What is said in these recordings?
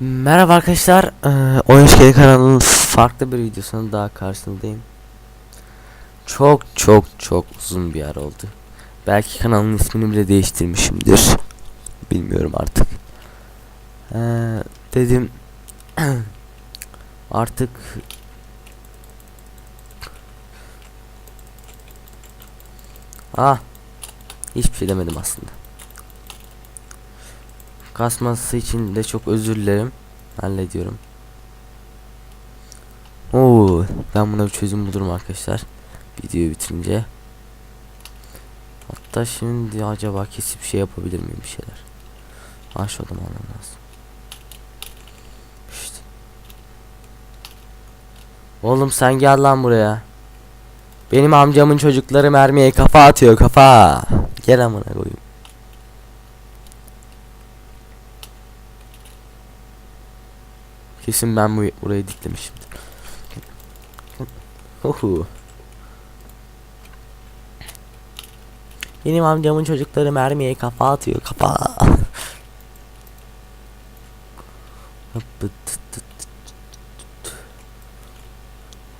Merhaba arkadaşlar. Ee, Oyun İşgali kanalının farklı bir videosuna daha karşınızdayım. Çok çok çok uzun bir ara oldu. Belki kanalın ismini bile değiştirmişimdir. Bilmiyorum artık. Ee, dedim artık Ah hiçbir şey demedim aslında. Kasması için de çok özür dilerim. Hallediyorum. Oo, ben buna bir çözüm bulurum arkadaşlar. Videoyu bitirince. Hatta şimdi acaba kesip şey yapabilir miyim bir şeyler? Aşağıdan almam lazım. İşte. Oğlum sen gel lan buraya. Benim amcamın çocukları mermiye kafa atıyor kafa. Gel amına koyayım. Kesin ben bu burayı diklemişimdir. Ohu. Benim amcamın çocukları mermiye kafa atıyor kafa.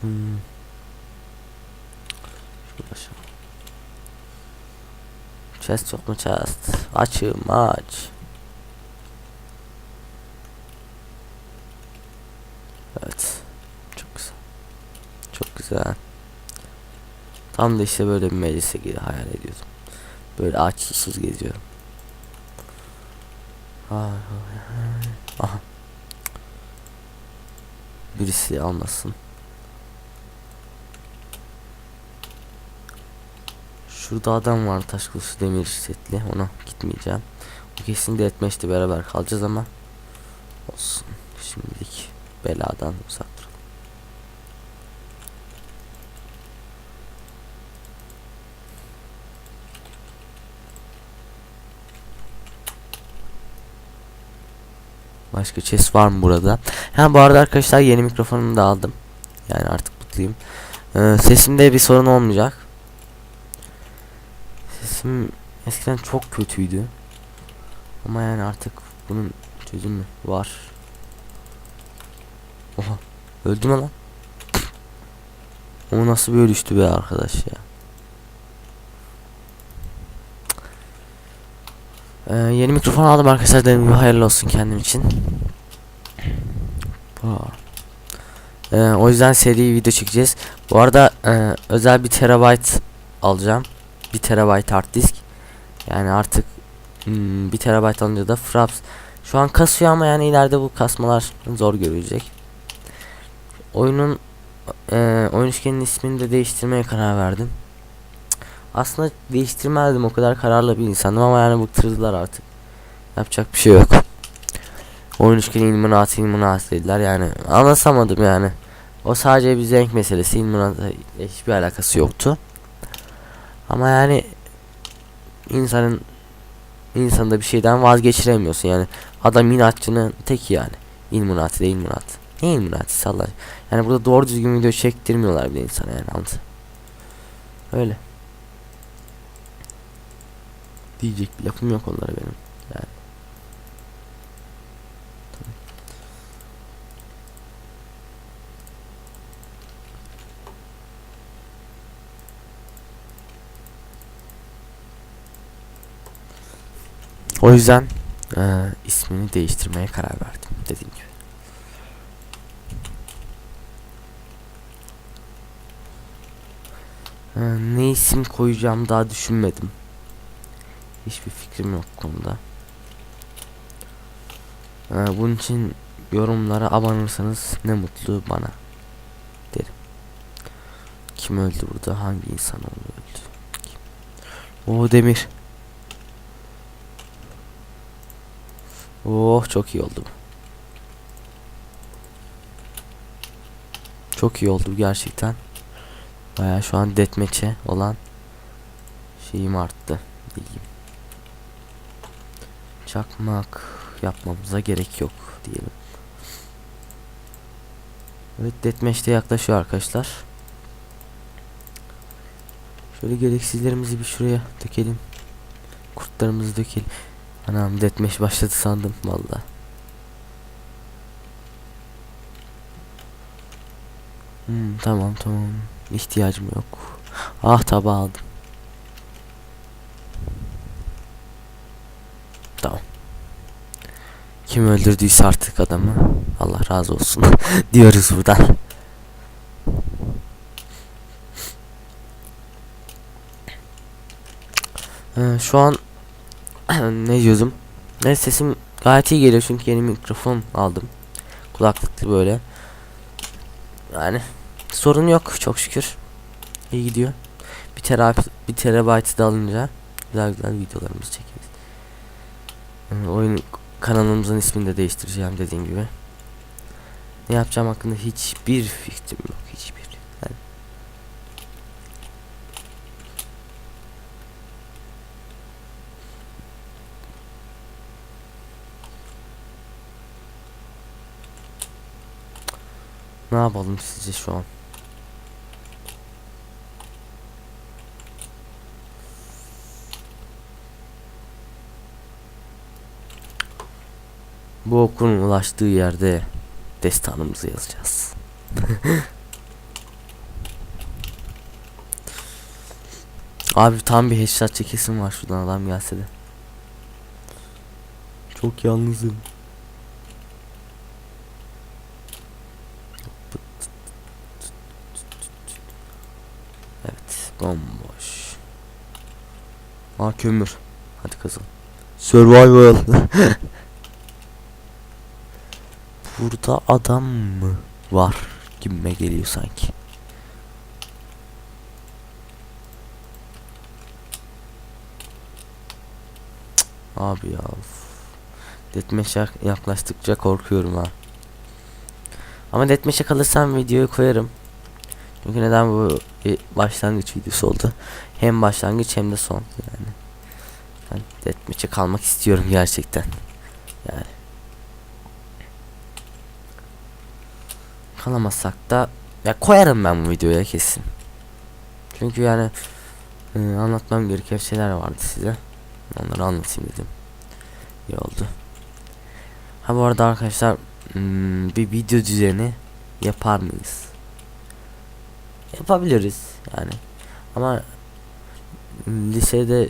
Hmm. Chest yok mu chest? Açım aç. Evet. Çok güzel. Çok güzel. Tam da işte böyle bir meclise hayal ediyordum. Böyle aç susuz geziyorum. Aha. Birisi almasın. Şurada adam var taş kılıçlı demir setli ona gitmeyeceğim. O kesin de etmeşti beraber kalacağız ama olsun şimdilik beladan uzak duralım. Başka chest var mı burada? Ha bu arada arkadaşlar yeni mikrofonumu da aldım. Yani artık mutluyum. Ee, sesimde bir sorun olmayacak. Sesim eskiden çok kötüydü. Ama yani artık bunun çözümü var. Oha. Öldü mü lan? O nasıl bir ölüştü be arkadaş ya. Ee, yeni mikrofon aldım arkadaşlar dediğim gibi hayırlı olsun kendim için. Ee, o yüzden seri video çekeceğiz. Bu arada e, özel bir terabayt alacağım. 1 terabayt hard disk. Yani artık hmm, 1 terabayt alınca da fraps. Şu an kasıyor ama yani ileride bu kasmalar zor görülecek. Oyunun e, oyun üçgeninin ismini de değiştirmeye karar verdim. Aslında değiştirmezdim o kadar kararlı bir insandım ama yani bıktırdılar artık. Yapacak bir şey yok. Oyun üçgeni illuminati illuminati dediler yani anlasamadım yani. O sadece bir zevk meselesi illuminati hiçbir alakası yoktu. Ama yani insanın insanda bir şeyden vazgeçiremiyorsun yani. Adam inatçının teki yani. İlluminati de illuminati. Ne illuminati sallar. Yani burada doğru düzgün video çektirmiyorlar bir de insana yani anladın. Öyle. Diyecek bir lafım yok onlara benim. Yani. O yüzden eee, ismini değiştirmeye karar verdim dediğim gibi. Ne isim koyacağım daha düşünmedim. Hiçbir fikrim yok konuda. Bunun için yorumlara abanırsanız ne mutlu bana derim. Kim öldü burada? Hangi insan öldü? Kim? O Demir. Oh çok iyi oldu. Çok iyi oldu gerçekten. Baya şu an detmeçe olan şeyim arttı diyeyim. Çakmak yapmamıza gerek yok diyelim. Evet detmeçte yaklaşıyor arkadaşlar. Şöyle gereksizlerimizi bir şuraya dökelim. Kurtlarımızı dökelim. Anam detmeş başladı sandım valla. Hmm, tamam tamam. İhtiyacım yok. Ah tabağı aldım. Tamam. Kim öldürdüyse artık adamı Allah razı olsun diyoruz buradan. Ee, şu an ne diyordum? Ne sesim gayet iyi geliyor çünkü yeni mikrofon aldım. Kulaklıklı böyle. Yani sorun yok çok şükür. İyi gidiyor. Bir terapi bir terabayt da alınca güzel güzel videolarımızı çekeriz. Ee, oyun kanalımızın ismini de değiştireceğim dediğim gibi. Ne yapacağım hakkında hiçbir fikrim yok hiçbir. Yani Ne yapalım sizce şu an? Bu okulun ulaştığı yerde destanımızı yazacağız. Abi tam bir headshot çekesim var şuradan adam gelse de. Çok yalnızım. Evet bomboş. Aa kömür. Hadi kazan. Survival. Burada adam mı var gibime geliyor sanki. Abi ya. Deathmatch'e yaklaştıkça korkuyorum ha. Ama Deathmatch'e kalırsam videoyu koyarım. Çünkü neden bu bir başlangıç videosu oldu. Hem başlangıç hem de son yani. Ben Deathmatch'e kalmak istiyorum gerçekten. Yani. Kalamazsak da ya koyarım ben bu videoya kesin. Çünkü yani e, anlatmam gereken şeyler vardı size. Onları anlatayım dedim. İyi oldu. Ha bu arada arkadaşlar hmm, bir video düzeni yapar mıyız? Yapabiliriz yani. Ama lisede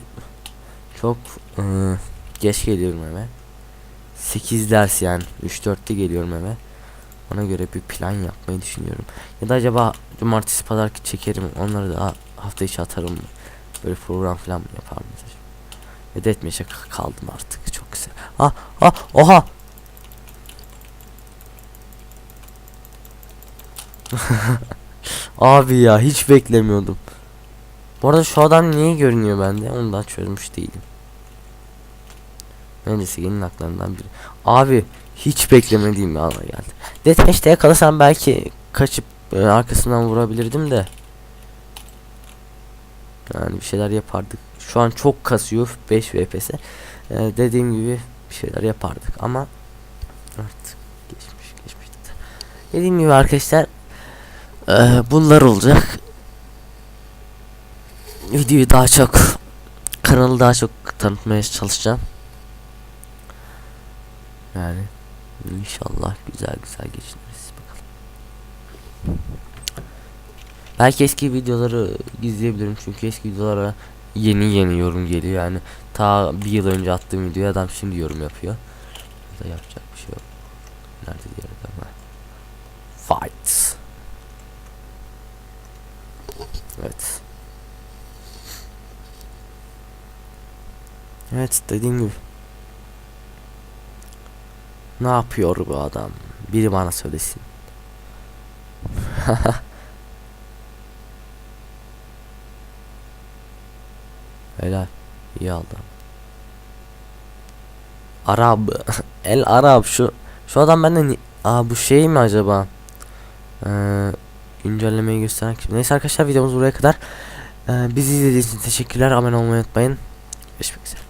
çok e, geç geliyorum eve. 8 ders yani 3-4'te geliyorum eve. Ona göre bir plan yapmayı düşünüyorum. Ya da acaba cumartesi pazar çekerim onları da hafta içi atarım mı? Böyle program falan mı yapar mıyız? Ve de etmeye kaldım artık çok güzel. Ah ah oha. Abi ya hiç beklemiyordum. Bu arada şu adam niye görünüyor bende onu da çözmüş değilim. Mühendisliğinin haklarından biri. Abi hiç beklemediğim bir ana geldi. Deathmatch'te yakalasam belki kaçıp e, arkasından vurabilirdim de. Yani bir şeyler yapardık. Şu an çok kasıyor 5 VPS. E, dediğim gibi bir şeyler yapardık ama artık geçmiş geçmişti. Dediğim gibi arkadaşlar e, bunlar olacak. Videoyu daha çok kanalı daha çok tanıtmaya çalışacağım. Yani inşallah güzel güzel geçiniriz bakalım. Belki eski videoları gizleyebilirim çünkü eski videolara yeni yeni yorum geliyor yani ta bir yıl önce attığım videoya adam şimdi yorum yapıyor. Da yapacak bir şey yok. Nerede diğer adam? Fight. Evet. Evet dediğim gibi. Ne yapıyor bu adam? Biri bana söylesin. Helal. İyi aldı. Arap. El Arap şu şu adam benden Aa bu şey mi acaba? Ee, güncellemeyi gösteren kim? Neyse arkadaşlar videomuz buraya kadar. Ee, bizi izlediğiniz için teşekkürler. Abone olmayı unutmayın. Görüşmek üzere.